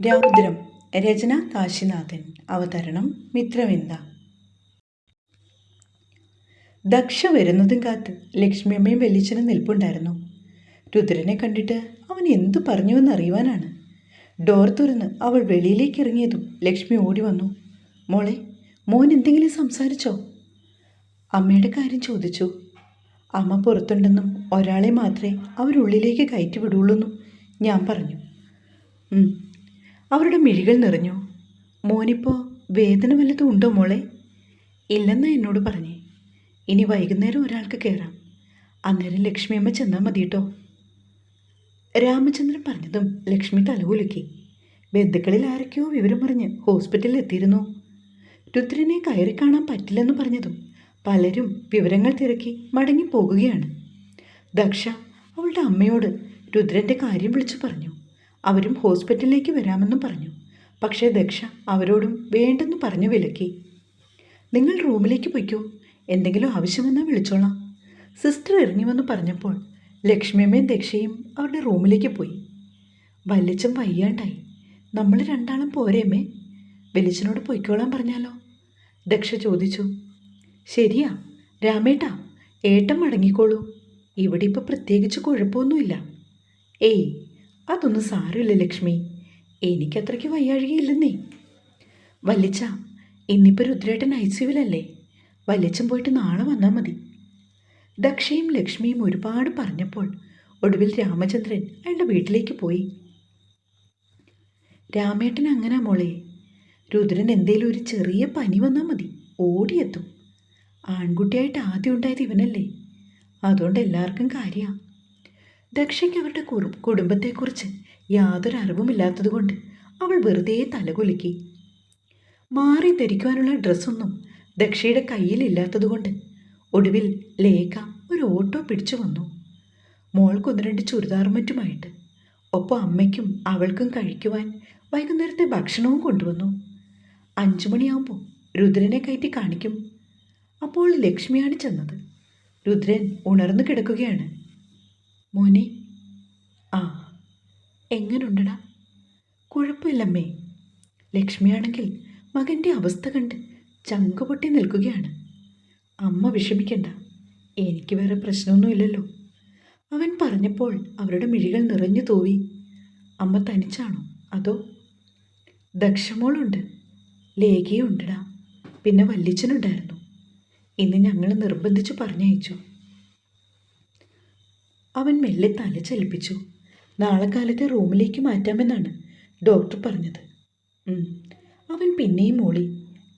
രൗദ്രം രചന കാശിനാഥൻ അവതരണം മിത്രവിന്ദ. ദക്ഷ വരുന്നതും കാത്ത് ലക്ഷ്മിയമ്മയും വെല്ലിച്ചനും നിൽപ്പുണ്ടായിരുന്നു. രുദ്രനെ കണ്ടിട്ട് അവൻ എന്തു പറഞ്ഞുവെന്ന് അറിയുവാനാണ്. ഡോർ തുറന്ന് അവൾ വെളിയിലേക്ക് ഇറങ്ങിയതും ലക്ഷ്മി ഓടി വന്നു. മോളെ മോൻ എന്തെങ്കിലും സംസാരിച്ചോ? അമ്മയുടെ കാര്യം ചോദിച്ചു. അമ്മ പുറത്തുണ്ടെന്നും ഒരാളെ മാത്രമേ അവരുള്ളിലേക്ക് കയറ്റി വിടുള്ളൂന്നും ഞാൻ പറഞ്ഞു. അവരുടെ മിഴികൾ നിറഞ്ഞു. മോനിപ്പോൾ വേദന വല്ലതും ഉണ്ടോ മോളെ? ഇല്ലെന്ന് എന്നോട് പറഞ്ഞേ. ഇനി വൈകുന്നേരം ഒരാൾക്ക് കയറാം അന്നേരം ലക്ഷ്മിയമ്മ ചെന്നാൽ മതി കേട്ടോ രാമചന്ദ്രൻ പറഞ്ഞതും ലക്ഷ്മി തലകുലുക്കി. ബന്ധുക്കളിൽ ആരൊക്കെയോ വിവരം പറഞ്ഞ് ഹോസ്പിറ്റലിൽ എത്തിയിരുന്നു രുദ്രനെ കയറി കാണാൻ പറ്റില്ലെന്ന് പറഞ്ഞതും പലരും വിവരങ്ങൾ തിരക്കി മടങ്ങി പോകുകയാണ് ദക്ഷ അവളുടെ അമ്മയോട് രുദ്രന്റെ കാര്യം വിളിച്ചു പറഞ്ഞു. അവരും ഹോസ്പിറ്റലിലേക്ക് വരാമെന്നും പറഞ്ഞു. പക്ഷേ ദക്ഷ അവരോടും വേണ്ടെന്ന് പറഞ്ഞു വിലക്കി. നിങ്ങൾ റൂമിലേക്ക് പൊയ്ക്കോ. എന്തെങ്കിലും ആവശ്യമെന്നാൽ വിളിച്ചോളാം. സിസ്റ്റർ ഇറങ്ങി വന്ന് പറഞ്ഞപ്പോൾ ലക്ഷ്മിയമ്മയും ദക്ഷയും അവരുടെ റൂമിലേക്ക് പോയി. വല്യച്ചൻ വയ്യാണ്ടായി. നമ്മൾ രണ്ടാളും പോരേമ്മേ വലിച്ചനോട് പൊയ്ക്കോളാൻ പറഞ്ഞാലോ? ദക്ഷ ചോദിച്ചു. ശരിയാ. രാമേട്ടാ ഏട്ടം മടങ്ങിക്കോളൂ. ഇവിടെ ഇപ്പോൾ പ്രത്യേകിച്ച് കുഴപ്പമൊന്നുമില്ല. ഏയ് അതൊന്നും സാരമില്ല ലക്ഷ്മി. എനിക്കത്രയ്ക്ക് വയ്യാഴികയില്ലെന്നേ. വല്ലിച്ച ഇന്നിപ്പോൾ രുദ്രേട്ടൻ ഐ സിയുവിലല്ലേ പോയിട്ട് നാളെ വന്നാൽ മതി. ദക്ഷയും ലക്ഷ്മിയും ഒരുപാട് പറഞ്ഞപ്പോൾ ഒടുവിൽ രാമചന്ദ്രൻ അയാളുടെ വീട്ടിലേക്ക് പോയി. രാമേട്ടൻ അങ്ങനെ മോളെ. രുദ്രൻ എന്തേലും ഒരു ചെറിയ പനി വന്നാൽ മതി. ഓടിയെത്തും. ആൺകുട്ടിയായിട്ട് ആദ്യം ഉണ്ടായത് ഇവനല്ലേ. അതുകൊണ്ട് എല്ലാവർക്കും കാര്യമാണ് ദക്ഷയ്ക്ക് അവരുടെ കുറു കുടുംബത്തെക്കുറിച്ച് യാതൊരു അറിവുമില്ലാത്തതുകൊണ്ട് അവൾ വെറുതെ തലകുലുക്കി. മാറി ധരിക്കുവാനുള്ള ഡ്രസ്സൊന്നും ദക്ഷയുടെ കയ്യിലില്ലാത്തതുകൊണ്ട് ഒടുവിൽ ലേഖ ഒരു ഓട്ടോ പിടിച്ചു വന്നു. മോൾക്കൊന്ന് രണ്ട് ചുരിദാറും മറ്റുമായിട്ട്. ഒപ്പം അമ്മയ്ക്കും അവൾക്കും കഴിക്കുവാൻ വൈകുന്നേരത്തെ ഭക്ഷണവും കൊണ്ടുവന്നു. അഞ്ചു മണിയാകുമ്പോൾ രുദ്രനെ കയറ്റി കാണിക്കും. അപ്പോൾ ലക്ഷ്മിയാണ് ചെന്നത്. രുദ്രൻ ഉണർന്നു കിടക്കുകയാണ്. മോനെ ആ എങ്ങനുണ്ടടാ? കുഴപ്പമില്ലമ്മേ. ലക്ഷ്മിയാണെങ്കിൽ മകന്റെ അവസ്ഥ കണ്ട് ചങ്ക് പൊട്ടി നിൽക്കുകയാണ്. അമ്മ വിഷമിക്കണ്ട എനിക്ക് വേറെ പ്രശ്നമൊന്നുമില്ലല്ലോ. അവൻ പറഞ്ഞപ്പോൾ അവരുടെ മിഴികൾ നിറഞ്ഞു തൂവി. അമ്മ തനിച്ചാണോ? അതോ? ദക്ഷമോളുണ്ട്. ലേഖയുണ്ടടാ. പിന്നെ വല്ലിച്ചനുണ്ടായിരുന്നു ഇന്ന് ഞങ്ങൾ നിർബന്ധിച്ച് പറഞ്ഞയച്ചു. അവൻ മെല്ലെ തല ചലിപ്പിച്ചു. നാളെ കാലത്തെ റൂമിലേക്ക് മാറ്റാമെന്നാണ് ഡോക്ടർ പറഞ്ഞത്. അവൻ പിന്നെയും മോളി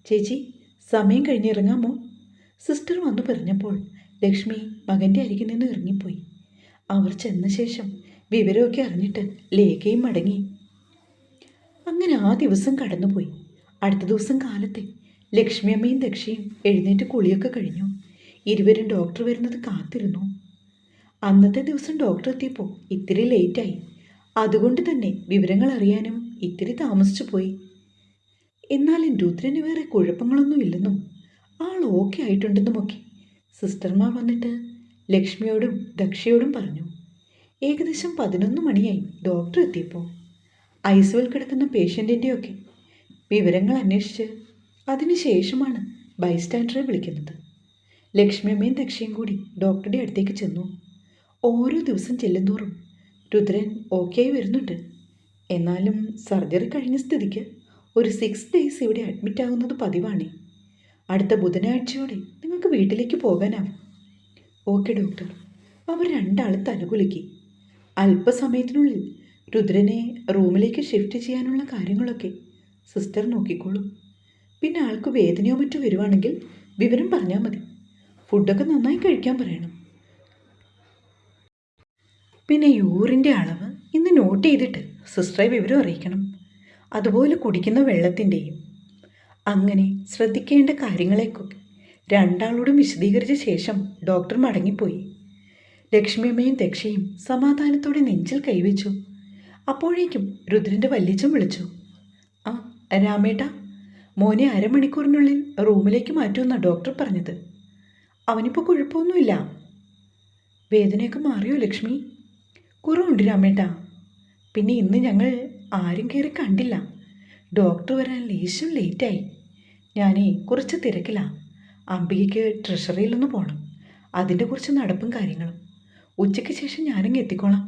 ചേച്ചി സമയം കഴിഞ്ഞിറങ്ങാമോ സിസ്റ്റർ വന്നു പറഞ്ഞപ്പോൾ ലക്ഷ്മി മകന്റെ അരികിൽ നിന്ന് ഇറങ്ങിപ്പോയി. അവർ ചെന്ന ശേഷം വിവരമൊക്കെ അറിഞ്ഞിട്ട് ലേഖയും മടങ്ങി. അങ്ങനെ ആ ദിവസം കടന്നുപോയി. അടുത്ത ദിവസം കാലത്തെ ലക്ഷ്മിയമ്മയും ദക്ഷയും എഴുന്നേറ്റ് കുളിയൊക്കെ കഴിഞ്ഞു. ഇരുവരും ഡോക്ടർ വരുന്നത് കാത്തിരുന്നു. അന്നത്തെ ദിവസം ഡോക്ടർ എത്തിയപ്പോൾ ഇത്തിരി ലേറ്റായി അതുകൊണ്ട് തന്നെ വിവരങ്ങൾ അറിയാനും ഇത്തിരി താമസിച്ചു പോയി. എന്നാലും രുദ്രന് വേറെ കുഴപ്പങ്ങളൊന്നും ഇല്ലെന്നും ആൾ ഓക്കെ ആയിട്ടുണ്ടെന്നുമൊക്കെ സിസ്റ്റർമാർ വന്നിട്ട് ലക്ഷ്മിയോടും ദക്ഷയോടും പറഞ്ഞു. ഏകദേശം പതിനൊന്ന് മണിയായി ഡോക്ടർ എത്തിയപ്പോൾ ഐസുവിൽ കിടക്കുന്ന പേഷ്യന്റിന്റെയൊക്കെ വിവരങ്ങൾ അന്വേഷിച്ച് അതിനുശേഷമാണ് ബൈസ്റ്റാൻഡറെ വിളിക്കുന്നത്. ലക്ഷ്മിയമ്മയും ദക്ഷയും കൂടി ഡോക്ടറുടെ അടുത്തേക്ക് ചെന്നു. ഓരോ ദിവസം ചെല്ലുന്തോറും രുദ്രൻ ഓക്കെ ആയി വരുന്നുണ്ട്. എന്നാലും സർജറി കഴിഞ്ഞ സ്ഥിതിക്ക് ഒരു സിക്സ് ഡേയ്സ് ഇവിടെ അഡ്മിറ്റ് ആകുന്നത് പതിവാണേ. അടുത്ത ബുധനാഴ്ചയോടെ നിങ്ങൾക്ക് വീട്ടിലേക്ക് പോകാനാവും. ഓക്കെ ഡോക്ടർ അവർ രണ്ടാളും തലകുലുക്കി അല്പസമയത്തിനുള്ളിൽ രുദ്രനെ റൂമിലേക്ക് ഷിഫ്റ്റ് ചെയ്യാനുള്ള കാര്യങ്ങളൊക്കെ സിസ്റ്റർ നോക്കിക്കോളും. പിന്നെ ആൾക്ക് വേദനയോ മറ്റോ വരുവാണെങ്കിൽ വിവരം പറഞ്ഞാൽ മതി. ഫുഡൊക്കെ നന്നായി കഴിക്കാൻ പറയണം. പിന്നെ യൂറിന്റെ അളവ് ഇന്ന് നോട്ട് ചെയ്തിട്ട് സിസ്റ്ററെ വിവരം അറിയിക്കണം. അതുപോലെ കുടിക്കുന്ന വെള്ളത്തിന്റെയും. അങ്ങനെ ശ്രദ്ധിക്കേണ്ട കാര്യങ്ങളെക്കൊക്കെ രണ്ടാളോടും വിശദീകരിച്ച ശേഷം ഡോക്ടർ മടങ്ങിപ്പോയി. ലക്ഷ്മിയമ്മയും ദക്ഷയും സമാധാനത്തോടെ നെഞ്ചിൽ കൈവച്ചു. അപ്പോഴേക്കും രുദ്രന്റെ വല്യച്ചൻ വിളിച്ചു. ആ രാമേട്ട മോനെ അരമണിക്കൂറിനുള്ളിൽ റൂമിലേക്ക് മാറ്റുമെന്നാണ് ഡോക്ടർ പറഞ്ഞത്. അവനിപ്പോൾ കുഴപ്പമൊന്നുമില്ല. വേദനയൊക്കെ മാറിയോ ലക്ഷ്മി? കുറവുണ്ട് രാമേട്ടാ പിന്നെ ഇന്ന് ഞങ്ങൾ ആരും കയറി കണ്ടില്ല. ഡോക്ടർ വരാൻ ലേശം ലേറ്റായി. ഞാനേ കുറച്ച് തിരക്കിലാണ് അംബികയ്ക്ക് ട്രഷറിയിലൊന്ന് പോകണം അതിന്റെ കുറച്ച് നടപ്പും കാര്യങ്ങളും. ഉച്ചയ്ക്ക് ശേഷം ഞാനിങ്ങ് എത്തിക്കോളാം.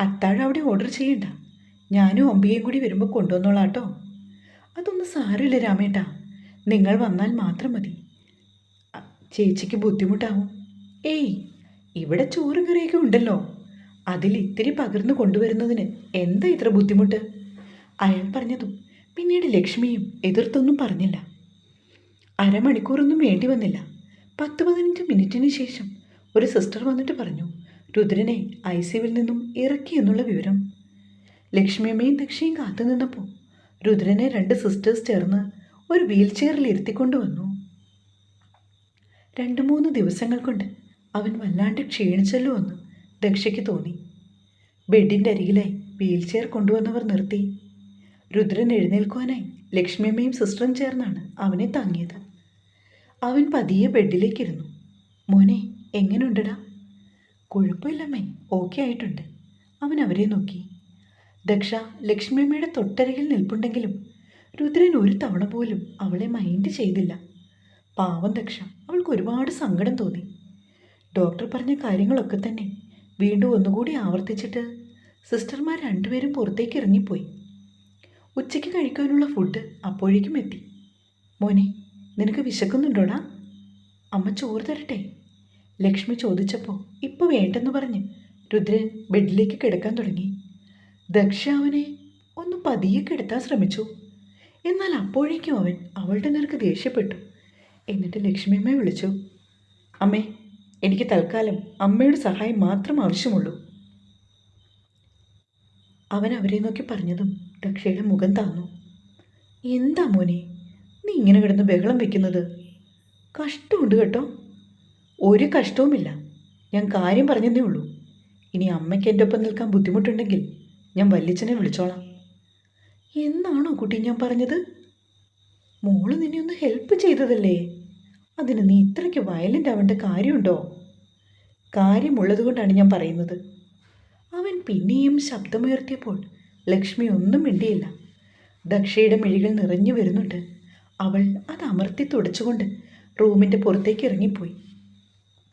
അത്താഴം അവിടെ ഓർഡർ ചെയ്യണ്ട. ഞാനും അംബികയും കൂടി വരുമ്പോൾ കൊണ്ടുവന്നോളാം കേട്ടോ അതൊന്നും സാരമില്ല രാമേട്ടാ. നിങ്ങൾ വന്നാൽ മാത്രം മതി. ചേച്ചിക്ക് ബുദ്ധിമുട്ടാവും. ഏയ് ഇവിടെ ചോറും കറിയൊക്കെ ഉണ്ടല്ലോ. അതിൽ ഇത്തിരി പകർന്നു കൊണ്ടുവരുന്നതിന് എന്താ ഇത്ര ബുദ്ധിമുട്ട്? അയാൾ പറഞ്ഞതും പിന്നീട് ലക്ഷ്മിയും എതിർത്തൊന്നും പറഞ്ഞില്ല. അരമണിക്കൂറൊന്നും വേണ്ടി വന്നില്ല. പത്ത് പതിനഞ്ച് മിനിറ്റിന് ശേഷം ഒരു സിസ്റ്റർ വന്നിട്ട് പറഞ്ഞു രുദ്രനെ ഐ സിയുവിൽ നിന്നും ഇറക്കി എന്നുള്ള വിവരം. ലക്ഷ്മിയമ്മയും ദക്ഷയും കാത്തു നിന്നപ്പോൾ രുദ്രനെ രണ്ട് സിസ്റ്റേഴ്സ് ചേർന്ന് ഒരു വീൽ ചെയറിൽ ഇരുത്തിക്കൊണ്ട് വന്നു. രണ്ട് മൂന്ന് ദിവസങ്ങൾ കൊണ്ട് അവൻ വല്ലാണ്ട് ക്ഷീണിച്ചല്ലോ എന്ന് ദക്ഷയ്ക്ക് തോന്നി. ബെഡിന്റെ അരികിലായി വീൽ ചെയർ കൊണ്ടുവന്നവർ നിർത്തി. രുദ്രൻ എഴുന്നേൽക്കുവാനായി ലക്ഷ്മിയമ്മയും സിസ്റ്ററും ചേർന്നാണ് അവനെ താങ്ങിയത്. അവൻ പതിയെ ബെഡിലേക്കിരുന്നു. മോനെ എങ്ങനെയുണ്ടടാ കുഴപ്പമില്ലമ്മേ ഓക്കെ ആയിട്ടുണ്ട്. അവൻ അവരെ നോക്കി. ദക്ഷ ലക്ഷ്മിയമ്മയുടെ തൊട്ടരികിൽ നിൽപ്പുണ്ടെങ്കിലും രുദ്രൻ ഒരു തവണ പോലും അവളെ മൈൻഡ് ചെയ്തില്ല. പാവം ദക്ഷ അവൾക്ക് ഒരുപാട് സങ്കടം തോന്നി. ഡോക്ടർ പറഞ്ഞ കാര്യങ്ങളൊക്കെ തന്നെ വീണ്ടും ഒന്നുകൂടി ആവർത്തിച്ചിട്ട് സിസ്റ്റർമാർ രണ്ടുപേരും പുറത്തേക്ക് ഇറങ്ങിപ്പോയി. ഉച്ചയ്ക്ക് കഴിക്കാനുള്ള ഫുഡ് അപ്പോഴേക്കും എത്തി. മോനെ നിനക്ക് വിശക്കുന്നുണ്ടോടാ? അമ്മ ചോറ് തരട്ടെ ലക്ഷ്മി ചോദിച്ചപ്പോൾ ഇപ്പോൾ വേണ്ടെന്ന് പറഞ്ഞ് രുദ്രൻ ബെഡിലേക്ക് കിടക്കാൻ തുടങ്ങി. ദക്ഷ അവനെ ഒന്ന് പതിയെ കിടത്താൻ ശ്രമിച്ചു. എന്നാൽ അപ്പോഴേക്കും അവൻ അവളുടെ നേർക്ക് ദേഷ്യപ്പെട്ടു. എന്നിട്ട് ലക്ഷ്മിയമ്മയെ വിളിച്ചു. അമ്മേ എനിക്ക് തൽക്കാലം അമ്മയുടെ സഹായം മാത്രം ആവശ്യമുള്ളൂ. അവൻ അവരെ നോക്കി പറഞ്ഞതും ദക്ഷയുടെ മുഖം താന്നു. എന്താ മോനെ നീ ഇങ്ങനെ കിടന്ന് ബഹളം വെക്കുന്നത്? കഷ്ടമുണ്ട് കേട്ടോ. ഒരു കഷ്ടവുമില്ല. ഞാൻ കാര്യം പറഞ്ഞതേ ഉള്ളൂ. ഇനി അമ്മയ്ക്ക് എന്റെ ഒപ്പം നിൽക്കാൻ ബുദ്ധിമുട്ടുണ്ടെങ്കിൽ ഞാൻ വല്യച്ഛനെ വിളിച്ചോളാം. എന്നാണോ കുട്ടി ഞാൻ പറഞ്ഞത്? മോൾ നിന്നെ ഒന്ന് ഹെൽപ്പ് ചെയ്തതല്ലേ? അതിന് നീ ഇത്രയ്ക്ക് വയലന്റ് ആവേണ്ട കാര്യമുണ്ടോ? കാര്യമുള്ളതുകൊണ്ടാണ് ഞാൻ പറയുന്നത്. അവൻ പിന്നെയും ശബ്ദമുയർത്തിയപ്പോൾ ലക്ഷ്മി ഒന്നും മിണ്ടിയില്ല. ദക്ഷയുടെ മിഴികൾ നിറഞ്ഞു വരുന്നുണ്ട്. അവൾ അത് അമർത്തി തുടച്ചുകൊണ്ട് റൂമിന്റെ പുറത്തേക്ക് ഇറങ്ങിപ്പോയി.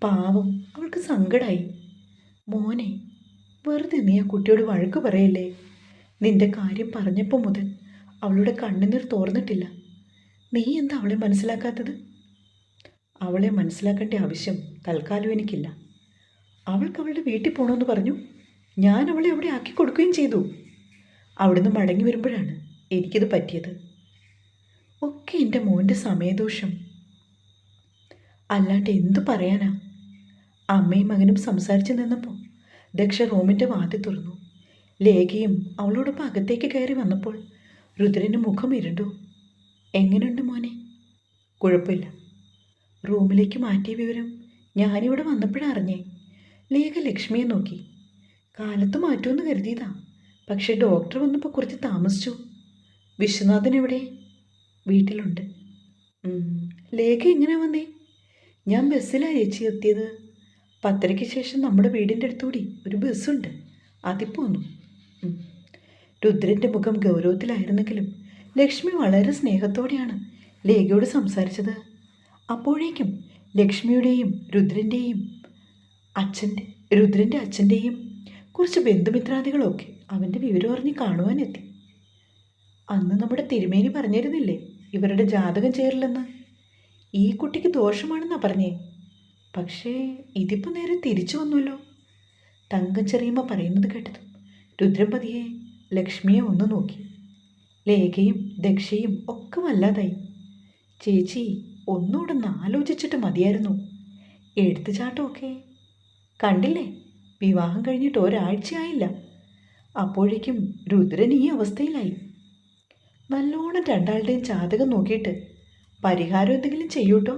പാവം അവൾക്ക് സങ്കടമായി മോനെ വെറുതെ നീ ആ കുട്ടിയോട് വഴക്ക് പറയല്ലേ? നിന്റെ കാര്യം പറഞ്ഞപ്പോൾ മുതൽ അവളുടെ കണ്ണുനീർ തോർന്നിട്ടില്ല. നീ എന്താ അവളെ മനസ്സിലാക്കാത്തത്? അവളെ മനസ്സിലാക്കേണ്ട ആവശ്യം തൽക്കാലം എനിക്കില്ല. അവൾക്ക് അവളുടെ വീട്ടിൽ പോകണമെന്ന് പറഞ്ഞു. ഞാൻ അവളെ അവിടെ ആക്കി കൊടുക്കുകയും ചെയ്തു. അവിടുന്ന് മടങ്ങി വരുമ്പോഴാണ് എനിക്കിത് പറ്റിയത്. ഒക്കെ എന്റെ മോന്റെ സമയദോഷം. അല്ലാണ്ട് എന്തു പറയാനാ? അമ്മയും മകനും സംസാരിച്ചു നിന്നപ്പോൾ ദക്ഷ റൂമിന്റെ വാതി തുറന്നു. ലേഖയും അവളോടൊപ്പം അകത്തേക്ക് കയറി വന്നപ്പോൾ രുദ്രന്റെ മുഖം ഇരുണ്ടു. എങ്ങനെയുണ്ട് മോനെ? കുഴപ്പമില്ല. റൂമിലേക്ക് മാറ്റിയ വിവരം ഞാനിവിടെ വന്നപ്പോഴറിഞ്ഞേ ലേഖ ലക്ഷ്മിയെ നോക്കി. കാലത്ത് മാറ്റുമെന്ന് കരുതിയതാ. പക്ഷെ ഡോക്ടർ വന്നപ്പോൾ കുറച്ച് താമസിച്ചു. വിശ്വനാഥൻ എവിടെ? വീട്ടിലുണ്ട്. ലേഖ എങ്ങനെ വന്നേ? ഞാൻ ബസ്സിലാണ് ചേച്ചി എത്തിയത്. പത്തരയ്ക്ക് ശേഷം നമ്മുടെ വീടിന്റെ അടുത്തുകൂടി ഒരു ബസ്സുണ്ട്. അതിൽ പോന്നു രുദ്രന്റെ മുഖം ഗൗരവത്തിലായിരുന്നെങ്കിലും ലക്ഷ്മി വളരെ സ്നേഹത്തോടെയാണ് ലേഖയോട് സംസാരിച്ചത്. അപ്പോഴേക്കും ലക്ഷ്മിയുടെയും രുദ്രന്റെയും അച്ഛന്റെ രുദ്രന്റെ അച്ഛന്റെയും കുറച്ച് ബന്ധുമിത്രാദികളൊക്കെ അവന്റെ വിവരം അറിഞ്ഞ് കാണുവാനെത്തി. അന്ന് നമ്മുടെ തിരുമേനി പറഞ്ഞിരുന്നില്ലേ ഇവരുടെ ജാതകം ചേരില്ലെന്ന്? ഈ കുട്ടിക്ക് ദോഷമാണെന്നാ പറഞ്ഞേ. പക്ഷേ ഇതിപ്പോൾ നേരെ തിരിച്ചു വന്നല്ലോ. തങ്കം ചെറിയമ്മ പറയുന്നത് കേട്ടതും രുദ്രപതിയെ ലക്ഷ്മിയെ ഒന്ന് നോക്കി. ലേഖയും ദക്ഷയും ഒക്കെ വല്ലാതായി. ചേച്ചി ഒന്നുകൂടെ ഒന്ന് ആലോചിച്ചിട്ട് മതിയായിരുന്നു. എഴുത്തുചാട്ടമൊക്കെ. കണ്ടില്ലേ? വിവാഹം കഴിഞ്ഞിട്ട് ഒരാഴ്ചയായില്ല. അപ്പോഴേക്കും രുദ്രൻ ഈ അവസ്ഥയിലായി. നല്ലോണം രണ്ടാളുടെയും ജാതകം നോക്കിയിട്ട് പരിഹാരം എന്തെങ്കിലും ചെയ്യൂട്ടോ?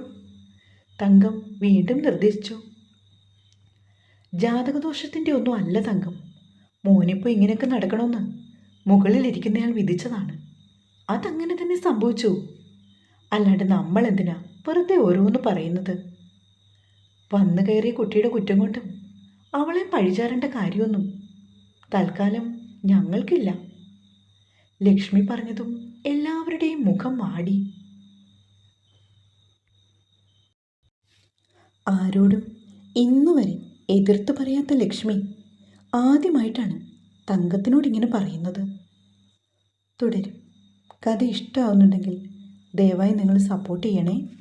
തങ്കം വീണ്ടും നിർദ്ദേശിച്ചു. ജാതകദോഷത്തിന്റെ ഒന്നും അല്ല തങ്കം. മോനിപ്പോൾ ഇങ്ങനെയൊക്കെ നടക്കണമെന്ന് മുകളിലിരിക്കുന്നയാൾ വിധിച്ചതാണ്. അതങ്ങനെ തന്നെ സംഭവിച്ചു. അല്ലാണ്ട് നമ്മൾ എന്തിനാ വെറുതെ ഓരോന്ന് പറയുന്നത്? വന്നു കയറിയ കുട്ടിയുടെ കുറ്റം കൊണ്ടും അവളെ പഴിചാരേണ്ട കാര്യമൊന്നും തൽക്കാലം ഞങ്ങൾക്കില്ല. ലക്ഷ്മി പറഞ്ഞതും എല്ലാവരുടെയും മുഖം വാടി. ആരോടും ഇന്നുവരെ എതിർത്ത് പറയാത്ത ലക്ഷ്മി ആദ്യമായിട്ടാണ് തങ്കത്തിനോട് ഇങ്ങനെ പറയുന്നത്. തുടരും. കഥ ഇഷ്ടമാവുന്നുണ്ടെങ്കിൽ ദയവായി നിങ്ങൾ സപ്പോർട്ട് ചെയ്യണേ.